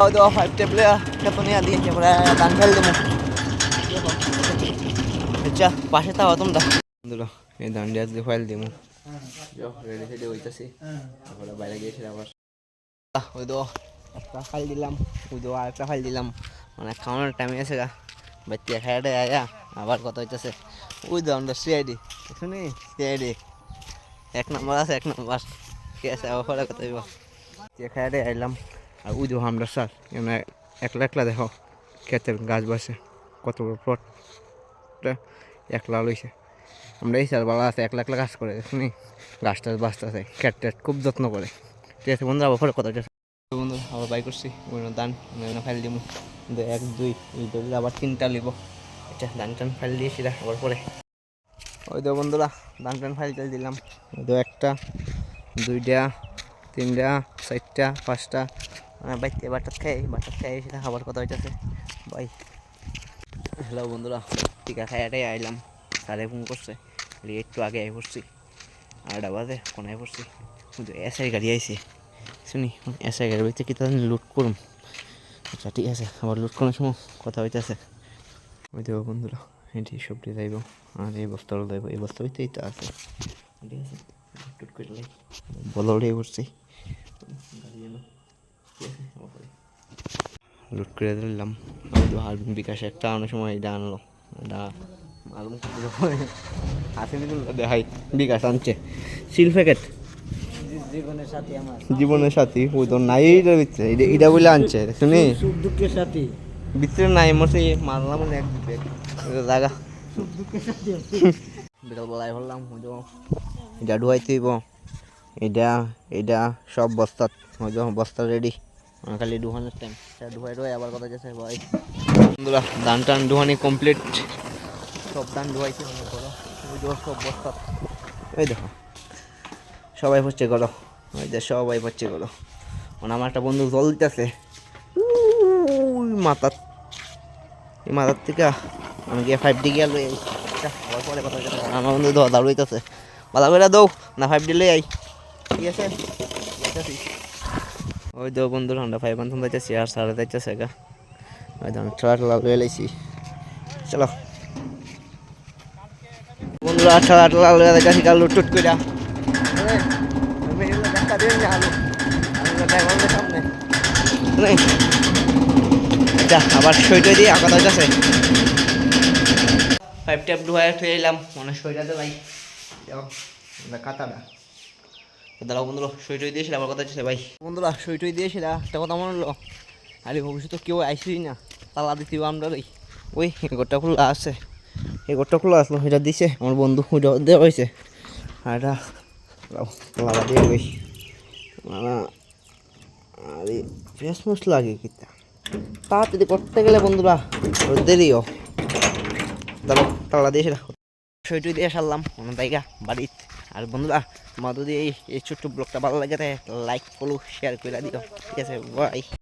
হয়তো ফাইভ টেবলে কত নিয়ে দিয়ে এবারে দান ফেল দেবো আচ্ছা পাশে তাও তোমরা। বন্ধুরা এই দান্ডিয়া দিয়ে ফাইল দেবো রেডি সেডি হইতাছি। তারপরে বাইরে গিয়েছিল আবার আহ, ওই তো একটা ফাইল দিলাম ওই তো আরেকটা ফাইল দিলাম। মানে খাওয়ানোর টাইমে আছে গা বাচ্চা খাইয়াটে আয়া আবার কত হইতেছে? ওই তো আমরা সিআইডি শুনি সিআইডি এক নম্বর আছে এক নম্বর ঠিক আছে? আবার পরে কত হইব? খাইয়াটে আইলাম আর ওই তো আমরা স্যার এমনি একলা একলা দেখো ক্ষেতের গাছ বসে, কত বড় প্লট একলা লইছে। আমরা এই স্যার বাবা আছে, একলা একলা গাছ করে, শুনি, গাছ টাছ বাঁচতেছে ক্যাট ট্যাট খুব যত্ন করে। ঠিক আছে, বন্ধু, আবার পরে বন্ধু, আবার বাই করছি, ওই দান ফাইল দিব এক, দুই এই দুই আবার তিনটা লিব। এটা দান টান ফাইল দিয়েছি আবার পরে। ওই তো বন্ধুরা দান টান ফাইল টাইল দিলাম। তো একটা, দুইটা, তিনটা, চারটা, পাঁচটা বাইতে বাটার খাই বাটার খাই, সেটা খাবার কথা হইতেছে। বাই। হ্যালো বন্ধুরা, টিকা খাইয়াটাই আইলাম। স্যারে ফোন করছে? একটু আগে আই পড়ছি। আটটা বাজে কোনায় পড়ছি। কিন্তু এসআই গাড়ি আইছে। শুনি, এসআই গাড়ি বলতে কি তাদের লুট করুম? আচ্ছা ঠিক আছে, আবার লুট করার সময় কথা হইতেছে। ওই দেবো বন্ধুরা, এটি সবটি যাইব, আর এই বস্তাগুলো যাইব। এই বস্তা হইতেই তো আছে। ঠিক আছে টুট করে লাই। বলড়ে করছি গাড়ি এলো ঠিক আছে আবার পরে। লুট করে দিলাম। আর বিকাশে একটা আনার সময় এটা আনলো। এটা মালুম দিল দেখাই বিকাশ আনছে। সিল প্যাকেট জীবনের সাথী আমার। জীবনের সাথী ওই তো নাই এটা বিচ্ছে এটা বলে আনছে শুনি? দুঃখের সাথী। ভিতরে নাই মরছে মারলাম এক জায়গা। বিকাল বেলায় বললাম ওই এটা হইব। এটা এটা সব বস্তাত ওই তো বস্তা রেডি খালি ডুহানের টাইম সেটা ডুহাই ডুহাই আবার কথা যাচ্ছে ভাই? বন্ধুরা, ধান টান ডুহানি কমপ্লিট সব ধান ডুহাইছে মনে করো সব বস্তাত এই দেখো, সবাই হচ্ছে গেলো। ওই যে সবাই হচ্ছে গেলো। মানে আমার একটা বন্ধু জল দিতেছে। মাথার, এই মাথার থেকে আমি গিয়ে ফাইভ ডি গিয়ে লই আবার পরে কথা। আমার বন্ধু দাও দাঁড় হইতেছে। ভালো করে দৌ না ফাইভ ডি লই আই। ঠিক আছে। ওই দো বন্ধু আমরা ফাইভ আর সাড়ে যাইতেছে চলো। বন্ধুরা ছাড়া টোলা লয়ে তো আবার সইটা দিয়ে আঁকা যাইতেছে ফাইভ ট্যাপ ডুহাই থয়ে এলাম। মনে সইটাতে ভাই। যাও, আমরা কাতাটা দাঁড়াও বন্ধুরা সইটই দিয়েছিল, আমার কথা হচ্ছে ভাই। বন্ধুরা সইটই দিয়েছিল একটা কথা মনে হলো আরে ভবিষ্যতে কেউ আইসি না, তালা দিতে আমরা ওই ওই ঘরটা খোলা আছে, এই ঘরটা খোলা আসলো এটা দিছে, আমার বন্ধু, ওইটা দেওয়া হয়েছে। আর এটা তালা দিয়ে ওই মানে আরে ফ্রেশ মুস লাগে কিতা? তাড়াতাড়ি করতে গেলে বন্ধুরা দেরিও দাঁড়াও, তালা দিয়ে সইটুই দিয়ে সারলাম। অন্য জায়গা বাড়ির আর বন্ধুরা তোমার যদি এই এই ছোট্ট ব্লগটা ভালো লাগে লাইক ফলো শেয়ার করে দিও। ঠিক আছে বাই